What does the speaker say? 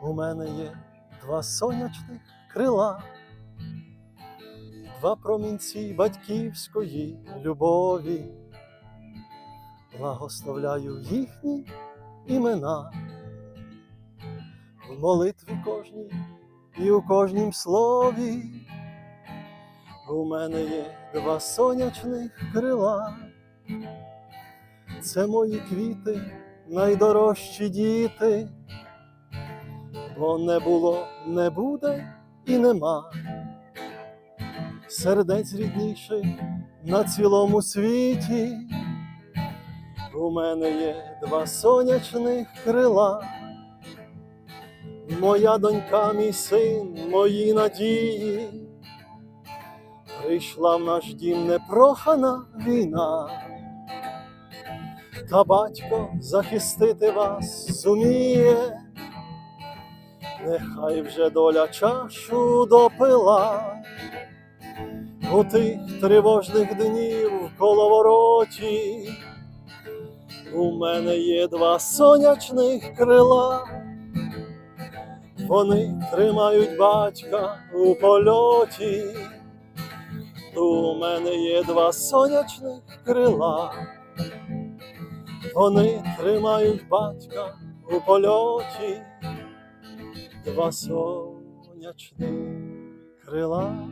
У мене є два сонячних крила, два промінці батьківської любові. Благословляю їхні імена в молитві кожній і у кожнім слові. У мене є два сонячних крила. Це мої квіти, найдорожчі діти, бо не було, не буде і нема. Сердець рідніших на цілому світі. У мене є два сонячних крила. Моя донька, мій син, мої надії. Прийшла в наш дім непрохана війна, та батько захистити вас зуміє, нехай вже доля чашу допила у тих тривожних днів коловороті. У мене є два сонячних крила, вони тримають батька у польоті. У мене є два сонячних крила, вони тримають батька у польоті, два сонячних крила.